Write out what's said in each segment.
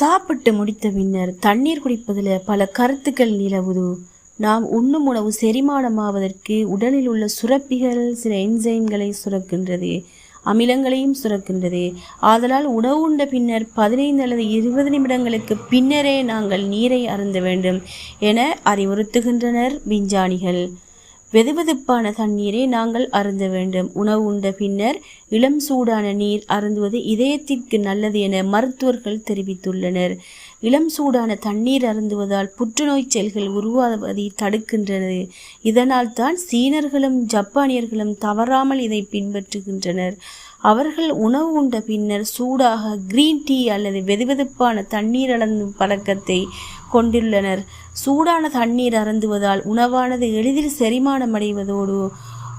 சாப்பிட்டு முடித்த பின்னர் தண்ணீர் குடிப்பதில் பல கருத்துக்கள் நிலவுது. நாம் உண்ணும் உணவு செரிமானமாவதற்கு உடலில் உள்ள சுரப்பிகள் சில என்சைம்களை சுரக்கின்றது அமிலங்களையும் சுரக்கின்றது. ஆதலால் உணவு உண்ட பின்னர் பதினைந்து அல்லது இருபது நிமிடங்களுக்கு பின்னரே நாங்கள் நீரை அருந்த வேண்டும் என அறிவுறுத்துகின்றனர் விஞ்ஞானிகள். வெதுவெதுப்பான தண்ணீரை நாங்கள் அருந்த வேண்டும். உணவு உண்ட பின்னர் இளம் சூடான நீர் அருந்துவது இதயத்திற்கு நல்லது என மருத்துவர்கள் தெரிவித்துள்ளனர். இளம் சூடான தண்ணீர் அருந்துவதால் புற்றுநோய் செல்கள் உருவாவதை தடுக்கின்றது. இதனால் தான் சீனர்களும் ஜப்பானியர்களும் தவறாமல் இதை பின்பற்றுகின்றனர். அவர்கள் உணவு உண்ட பின்னர் சூடாக கிரீன் டீ அல்லது வெதுவெதுப்பான தண்ணீர் அளந்தும் பழக்கத்தை கொண்டுள்ளனர். சூடான தண்ணீர் அருந்துவதால் உணவானது எளிதில் செரிமானம் அடைவதோடு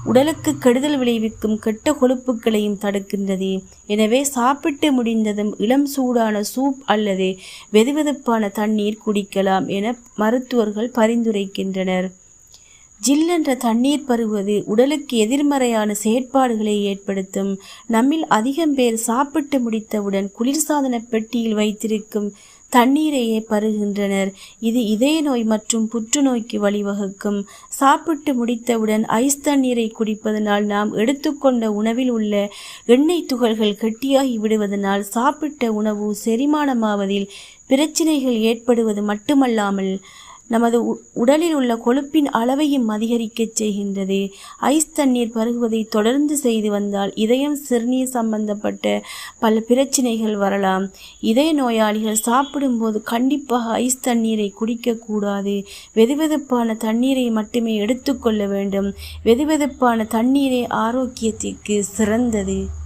உடலுக்கு கெடுதல் விளைவிக்கும் கெட்ட கொழுப்புகளையும் தடுக்கின்றது. எனவே சாப்பிட்டு முடிந்ததும் இளம் சூடான சூப் அல்லது வெதுவெதுப்பான தண்ணீர் குடிக்கலாம் என மருத்துவர்கள் பரிந்துரைக்கின்றனர். ஜில்லென்ற தண்ணீர் பருவது உடலுக்கு எதிர்மறையான செயற்பாடுகளை ஏற்படுத்தும். நம்மில் அதிகம் பேர் சாப்பிட்டு முடித்தவுடன் குளிர்சாதன பெட்டியில் வைத்திருக்கும் தண்ணீரையே பருகின்றனர் இது இதய நோய் மற்றும் புற்றுநோய்க்கு வழிவகுக்கும். சாப்பிட்டு முடித்தவுடன் ஐஸ் தண்ணீரை குடிப்பதனால் நாம் எடுத்துக்கொண்ட உணவில் உள்ள எண்ணெய் துகள்கள் கெட்டியாகி விடுவதனால் சாப்பிட்ட உணவு செரிமானமாவதில் பிரச்சினைகள் ஏற்படுவது மட்டுமல்லாமல் நமது உடலில் உள்ள கொழுப்பின் அளவையும் அதிகரிக்கச் செய்கின்றது. ஐஸ் தண்ணீர் பருகுவதை தொடர்ந்து செய்து வந்தால் இதயம் சிறுநீர் சம்பந்தப்பட்ட பல பிரச்சனைகள் வரலாம். இதய நோயாளிகள் சாப்பிடும்போது கண்டிப்பாக ஐஸ் தண்ணீரை குடிக்கக்கூடாது. வெதுவெதுப்பான தண்ணீரை மட்டுமே எடுத்துக்கொள்ள வேண்டும். வெதுவெதுப்பான தண்ணீரே ஆரோக்கியத்திற்கு சிறந்தது.